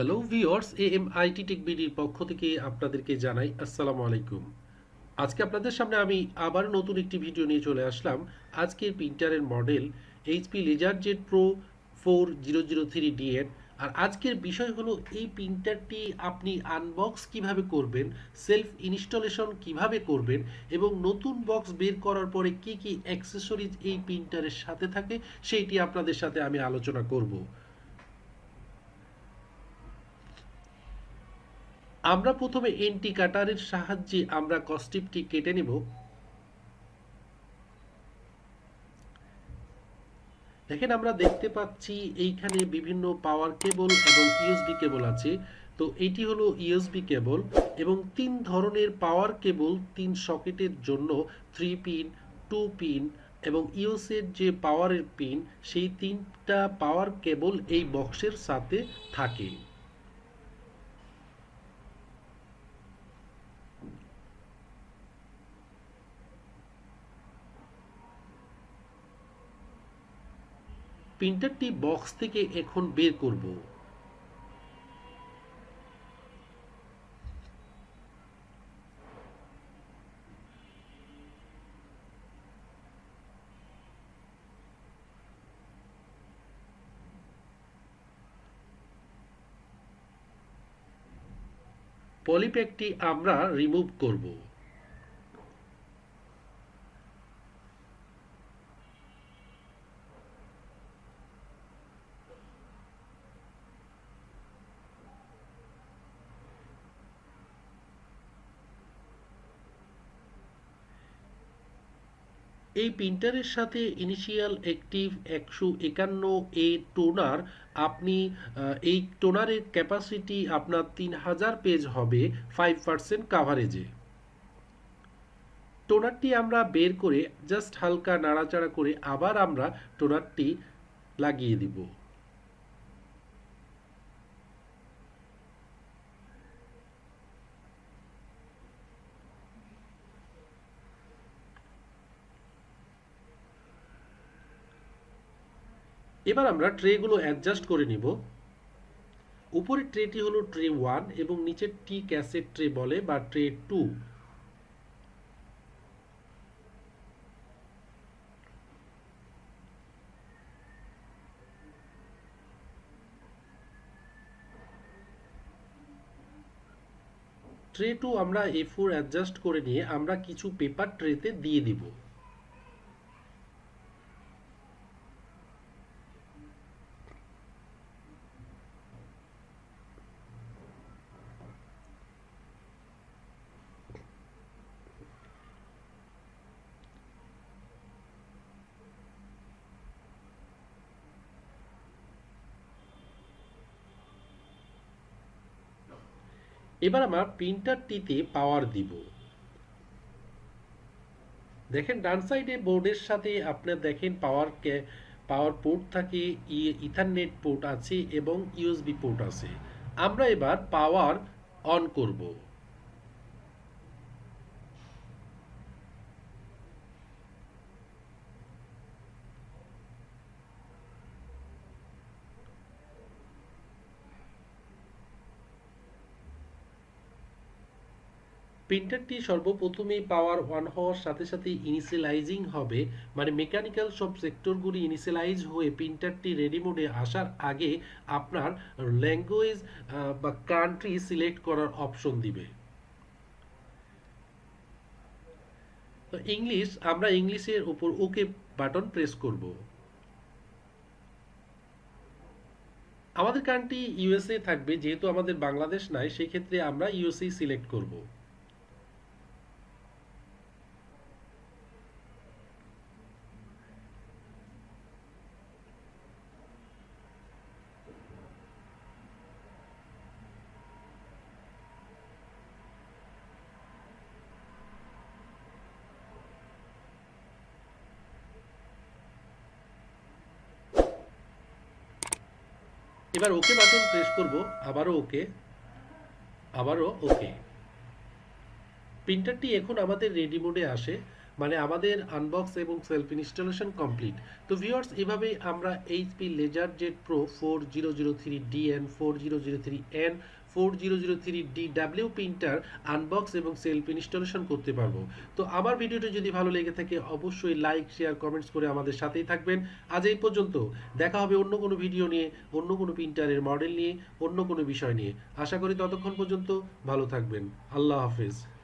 Hello viewers A M IT tech বিডির পক্ষ থেকে আপনাদেরকে জানাই আসসালামু আলাইকুম। আজকে আপনাদের সামনে আমি আবার নতুন একটি ভিডিও নিয়ে চলে আসলাম। আজকের প্রিন্টারের model HP laser jet pro four zero zero three DN আর আজকের বিষয় হলো, এই প্রিন্টারটি আপনি আনবক্স কীভাবে করবেন সেলফ ইনস্টলেশন কীভাবে করবেন, এবং নতুন বক্স বের করার পরে কি কি অ্যাক্সেসরিজ এই প্রিন্টারের সাথে থাকে, সেইটি আপনাদের সাথে আমি আলোচনা করব। আমরা প্রথমে এন্টি কাটারের সাহায্যে আমরা কস্টিপটি কেটে নেব। দেখেন, আমরা দেখতে পাচ্ছি এইখানে বিভিন্ন পাওয়ার কেবল এবং ইউএসবি কেবল আছে। তো এটি হলো ইউএসবি কেবল এবং তিন ধরনের পাওয়ার কেবল তিন সকেটের জন্য থ্রি পিন, টু পিন এবং ইউএসের যে পাওয়ারের পিন, সেই তিনটা পাওয়ার কেবল এই বক্সের সাথে থাকে। প্রিন্টারটি বক্স থেকে এখন বের করব। পলিপ্যাকটি আমরা রিমুভ করব। এই প্রিন্টারের সাথে ইনিশিয়াল অ্যাক্টিভ একশো একান্ন এ টোনার, আপনি এই টোনারের ক্যাপাসিটি আপনার তিন হাজার পেজ হবে ফাইভ পার্সেন্ট কাভারেজে টোনারটি আমরা বের করে জাস্ট হালকা নাড়াচাড়া করে আবার আমরা টোনারটি লাগিয়ে দিব। এবার আমরা ট্রেগুলো অ্যাডজাস্ট করে নিব। উপরের ট্রেটি হলো ট্রে ওয়ান এবং নিচের টি ক্যাসেট ট্রে বলে বা ট্রে টু। ট্রে টু আমরা এ ফোর অ্যাডজাস্ট করে নিয়ে আমরা কিছু পেপার ট্রেতে দিয়ে দিব। এবার আমরা প্রিন্টারটিতে পাওয়ার দিব। দেখেন, ডান সাইডে বোর্ডের সাথে আপনার দেখেন পাওয়ার পাওয়ার পোর্ট থাকে ইথারনেট পোর্ট আছে এবং ইউএসবি পোর্ট আছে। আমরা এবার পাওয়ার অন করব। প্রিন্টারটি সর্বপ্রথমেই পাওয়ার অন হওয়ার সাথে সাথে ইনিশিয়ালাইজিং হবে। মানে মেকানিক্যাল সব সেক্টরগুলি ইনিশিয়ালাইজ হয়ে প্রিন্টারটি রেডি মোডে আসার আগে আপনার ল্যাঙ্গুয়েজ বা কান্ট্রি সিলেক্ট করার অপশন দিবে। তো ইংলিশ, আমরা ইংলিশের উপর ওকে বাটন প্রেস করব। আমাদের কান্ট্রি ইউএসএ থাকবে, যেহেতু আমাদের বাংলাদেশ নাই, সেক্ষেত্রে আমরা ইউএসএ সিলেক্ট করব। এবার ওকে বাটন প্রেস করব, আবারও ওকে আবারও ওকে। প্রিন্টারটি এখন আমাদের রেডি মোডে আসে। মানে আমাদের আনবক্স এবং সেলফ ইনস্টলেশন কমপ্লিট তো ভিউয়ার্স এভাবেই আমরা HP laser jet pro four zero zero three D N four zero zero three N four zero zero three D W printer unbox এবং সেলফ ইনস্টলেশন করতে পারব। তো আমার ভিডিওটি যদি ভালো লেগে থাকে, অবশ্যই লাইক শেয়ার কমেন্টস করে আমাদের সাথেই থাকবেন। আজ এই পর্যন্ত। দেখা হবে অন্য কোনো ভিডিও নিয়ে, অন্য কোনো প্রিন্টারের মডেল নিয়ে, অন্য কোনো বিষয় নিয়ে। আশা করি ততক্ষণ পর্যন্ত ভালো থাকবেন। আল্লাহ হাফেজ।